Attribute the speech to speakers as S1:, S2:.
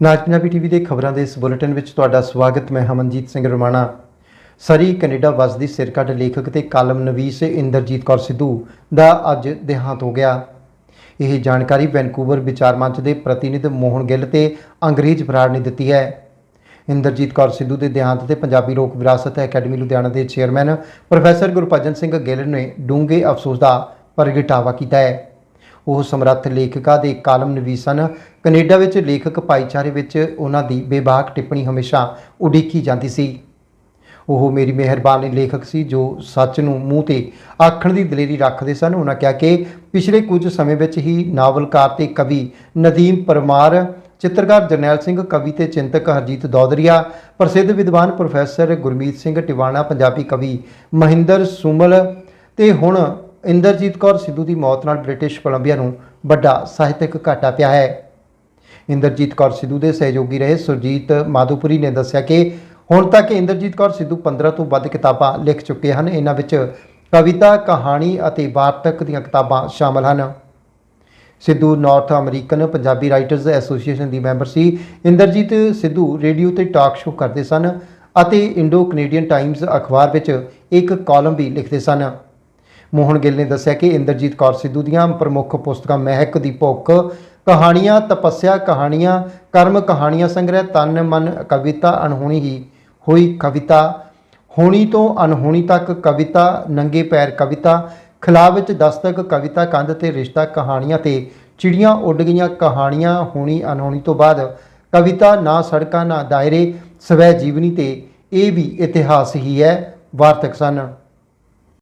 S1: ਨਾਚ ਪੰਜਾਬੀ ਟੀਵੀ ਦੇ ਖਬਰਾਂ ਦੇ ਇਸ ਬੁਲੇਟਿਨ ਵਿੱਚ ਤੁਹਾਡਾ ਸਵਾਗਤ, ਮੈਂ ਹਮਨਜੀਤ ਸਿੰਘ ਰਮਾਣਾ। ਸਰੀ ਕੈਨੇਡਾ ਵਸਦੀ ਸਿਰਕੱਢ ਲੇਖਕ ਤੇ ਕਾਲਮ ਨਵੀਸ ਇੰਦਰਜੀਤ ਕੌਰ ਸਿੱਧੂ ਦਾ ਅੱਜ ਦੇਹਾਂਤ ਹੋ ਗਿਆ। ਇਹ ਜਾਣਕਾਰੀ ਵੈਨਕੂਵਰ ਵਿਚਾਰ ਮੰਚ ਦੇ ਪ੍ਰਤੀਨਿਧ ਮੋਹਨ ਗਿੱਲ ਤੇ ਅੰਗਰੇਜ਼ ਬਰਾੜ ਨੇ ਦਿੱਤੀ ਹੈ। ਇੰਦਰਜੀਤ ਕੌਰ ਸਿੱਧੂ ਦੇ ਦੇਹਾਂਤ ਤੇ ਪੰਜਾਬੀ ਲੋਕ ਵਿਰਾਸਤ ਅਕੈਡਮੀ ਲੁਧਿਆਣਾ ਦੇ ਚੇਅਰਮੈਨ ਪ੍ਰੋਫੈਸਰ ਗੁਰਪਜਨ ਸਿੰਘ ਗਿੱਲ ਨੇ ਡੂੰਘੇ ਅਫਸੋਸ ਦਾ ਪ੍ਰਗਟਾਵਾ ਕੀਤਾ ਹੈ। ਉਹ ਸਮਰੱਥ ਲੇਖਿਕਾ ਦੇ ਕਾਲਮ ਨਵੀਸ ਸਨ। ਕੈਨੇਡਾ ਵਿੱਚ ਲੇਖਕ ਭਾਈਚਾਰੇ ਵਿੱਚ ਉਹਨਾਂ ਦੀ ਬੇਬਾਕ ਟਿੱਪਣੀ ਹਮੇਸ਼ਾ ਉਡੀਕੀ ਜਾਂਦੀ ਸੀ। ਉਹ ਮੇਰੀ ਮਿਹਰਬਾਨੀ ਲੇਖਕ ਸੀ ਜੋ ਸੱਚ ਨੂੰ ਮੂੰਹ ਤੇ ਆਖਣ ਦੀ ਦਲੇਰੀ ਰੱਖਦੇ ਸਨ। ਉਹਨਾਂ ਕਿਹਾ ਕਿ ਪਿਛਲੇ ਕੁਝ ਸਮੇਂ ਵਿੱਚ ਹੀ ਨਾਵਲਕਾਰ ਤੇ ਕਵੀ ਨਦੀਮ ਪਰਮਾਰ, ਚਿੱਤਰਕਾਰ ਜਰਨੈਲ ਸਿੰਘ, ਕਵੀ ਤੇ ਚਿੰਤਕ ਹਰਜੀਤ ਦੌਦਰੀਆ, ਪ੍ਰਸਿੱਧ ਵਿਦਵਾਨ ਪ੍ਰੋਫੈਸਰ ਗੁਰਮੀਤ ਸਿੰਘ ਟਿਵਾਣਾ, ਪੰਜਾਬੀ ਕਵੀ ਮਹਿੰਦਰ ਸੁਮਲ ਤੇ ਹੁਣ ਇੰਦਰਜੀਤ ਕੌਰ ਸਿੱਧੂ ਦੀ ਮੌਤ ਨਾਲ ਬ੍ਰਿਟਿਸ਼ ਕੋਲੰਬੀਆ ਨੂੰ ਵੱਡਾ ਸਾਹਿਤਕ ਘਾਟਾ ਪਿਆ ਹੈ। ਇੰਦਰਜੀਤ ਕੌਰ ਸਿੱਧੂ ਦੇ ਸਹਿਯੋਗੀ ਰਹੇ ਸੁਰਜੀਤ ਮਾਧੂਪੁਰੀ ਨੇ ਦੱਸਿਆ ਕਿ ਹੁਣ ਤੱਕ ਇੰਦਰਜੀਤ ਕੌਰ ਸਿੱਧੂ 15 ਤੋਂ ਵੱਧ ਕਿਤਾਬਾਂ ਲਿਖ ਚੁੱਕੇ ਹਨ। ਇਹਨਾਂ ਵਿੱਚ ਕਵਿਤਾ, ਕਹਾਣੀ ਅਤੇ ਵਾਰਤਕ ਦੀਆਂ ਕਿਤਾਬਾਂ ਸ਼ਾਮਲ ਹਨ। Sidhu North American Punjabi writers association ਦੀ ਮੈਂਬਰ ਸੀ। ਇੰਦਰਜੀਤ ਸਿੱਧੂ ਰੇਡੀਓ ਤੇ ਟਾਕ ਸ਼ੋਅ ਕਰਦੇ ਸਨ ਅਤੇ ਇੰਡੋ ਕੈਨੇਡੀਅਨ ਟਾਈਮਜ਼ ਅਖਬਾਰ ਵਿੱਚ ਇੱਕ ਕਾਲਮ ਵੀ ਲਿਖਦੇ ਸਨ। ਮੋਹਨ ਗਿੱਲ ਨੇ ਦੱਸਿਆ ਕਿ ਇੰਦਰਜੀਤ ਕੌਰ ਸਿੱਧੂ ਦੀਆਂ ਪ੍ਰਮੁੱਖ ਪੁਸਤਕਾਂ ਮਹਿਕ ਦੀ ਭੁੱਖ, ਕਹਾਣੀਆਂ, ਤਪੱਸਿਆ, ਕਹਾਣੀਆਂ, ਕਰਮ ਕਹਾਣੀਆਂ ਸੰਗ੍ਰਹਿ, ਤਨ, ਮਨ, ਕਵਿਤਾ, ਅਣਹੋਣੀ ਹੀ ਹੋਈ ਕਵਿਤਾ। ਹੋਣੀ ਤੋਂ ਅਣਹੋਣੀ ਤੱਕ ਕਵਿਤਾ, ਨੰਗੇ ਪੈਰ ਕਵਿਤਾ, ਖਿਲਾਫ ਵਿੱਚ ਦਸਤਕ ਕਵਿਤਾ, ਕੰਧ ਤੇ ਰਿਸ਼ਤਾ ਕਹਾਣੀਆਂ ਤੇ ਚਿੜੀਆਂ ਉੱਡ ਗਈਆਂ ਕਹਾਣੀਆਂ, ਹੋਣੀ, ਅਣਹੋਣੀ ਤੋਂ ਬਾਅਦ ਕਵਿਤਾ ਨਾ ਸੜਕਾਂ, ਨਾ ਦਾਇਰੇ, ਸਵੈ ਜੀਵਨੀ ਤੇ ਇਹ ਵੀ ਇਤਿਹਾਸ ਹੀ ਹੈ। ਵਾਰਤਕ ਸਨ।